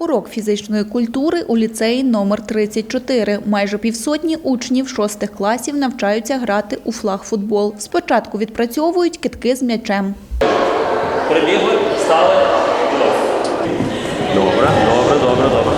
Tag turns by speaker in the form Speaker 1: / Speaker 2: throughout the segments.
Speaker 1: Урок фізичної культури у ліцеї номер 34. Майже півсотні учнів шостих класів навчаються грати у флагфутбол. Спочатку відпрацьовують китки з м'ячем.
Speaker 2: Прибігли, стали. Добре, добре, добре, добре.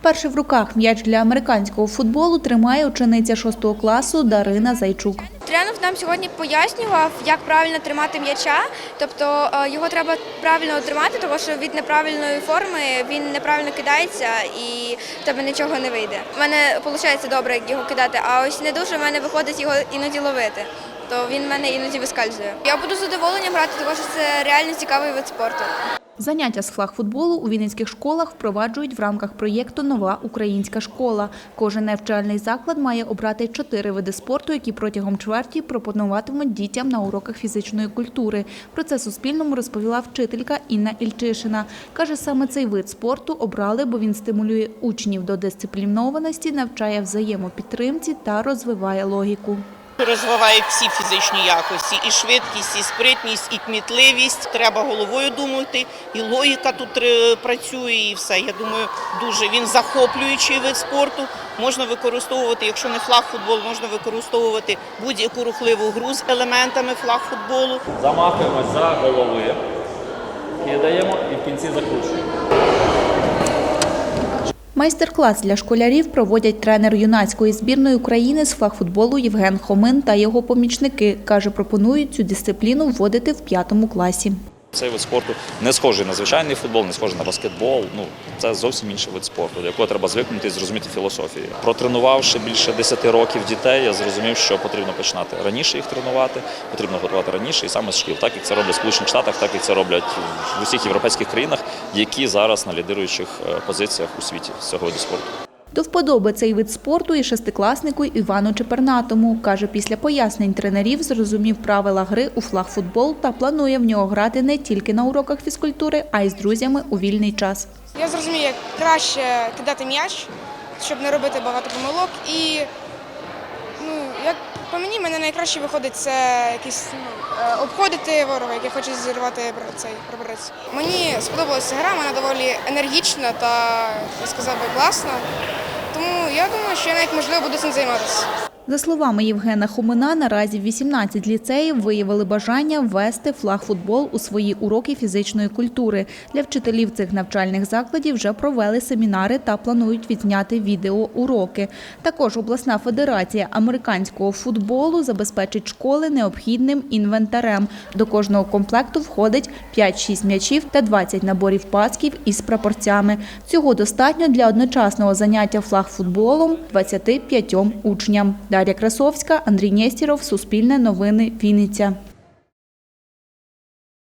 Speaker 1: Вперше в руках м'яч для американського футболу тримає учениця шостого класу Дарина Зайчук.
Speaker 3: Тренер нам сьогодні пояснював, як правильно тримати м'яча. Тобто е, його треба правильно тримати, тому що від неправильної форми він неправильно кидається і в тебе нічого не вийде. У мене виходить добре його кидати, а ось не дуже в мене виходить його іноді ловити. То він в мене іноді вискальзує. Я буду задоволенням грати, тому що це реально цікавий вид спорту.
Speaker 1: Заняття з флагфутболу у вінницьких школах впроваджують в рамках проєкту Нова українська школа. Кожен навчальний заклад має обрати чотири види спорту, які протягом чверті пропонуватимуть дітям на уроках фізичної культури. Про це Суспільному розповіла вчителька Інна Ільчишина. Каже, саме цей вид спорту обрали, бо він стимулює учнів до дисциплінованості, навчає взаємопідтримці та розвиває логіку.
Speaker 4: Розвиває всі фізичні якості, і швидкість, і спритність, і кмітливість. Треба головою думати, і логіка тут е, працює, і все. Я думаю, дуже він захоплюючий вид спорту. Можна використовувати, якщо не флаг-футбол, можна використовувати будь-яку рухливу гру з елементами флаг-футболу.
Speaker 2: Замахуємось за голови. Кидаємо і в кінці закручуємо.
Speaker 1: Майстер-клас для школярів проводять тренер юнацької збірної України з флагфутболу Євген Хомин та його помічники. Каже, пропонують цю дисципліну вводити в п'ятому класі.
Speaker 5: Цей вид спорту не схожий на звичайний футбол, не схожий на баскетбол. Ну це зовсім інший вид спорту, до якого треба звикнути і зрозуміти філософію. Протренувавши більше 10 років дітей, я зрозумів, що потрібно починати раніше їх тренувати, потрібно готувати раніше і саме з шкіл, так як це роблять в Сполучених Штатах, так як це роблять в усіх європейських країнах, які зараз на лідируючих е, позиціях у світі з цього виду спорту.
Speaker 1: До вподоби цей вид спорту і шестикласнику Івану Чепернатому. Каже, після пояснень тренерів зрозумів правила гри у флагфутбол та планує в нього грати не тільки на уроках фізкультури, а й з друзями у вільний час.
Speaker 6: Я зрозумію, як краще кидати м'яч, щоб не робити багато помилок. І як по мені, мене найкраще виходить це якісь ну, е, обходити ворога, який хоче зірвати цей приборець. Мені сподобалася гра, вона доволі енергічна та я сказав би класна. Тому я думаю, що я навіть можливо буду цим займатися.
Speaker 1: За словами Євгена Хомина, наразі 18 ліцеїв виявили бажання ввести флагфутбол у свої уроки фізичної культури. Для вчителів цих навчальних закладів вже провели семінари та планують відзняти відеоуроки. Також обласна федерація американського футболу забезпечить школи необхідним інвентарем. До кожного комплекту входить 5-6 м'ячів та 20 наборів пасків із прапорцями. Цього достатньо для одночасного заняття флагфутболом 25 учням. Дар'я Красовська, Андрій Нєстіров, Суспільне новини, Вінниця.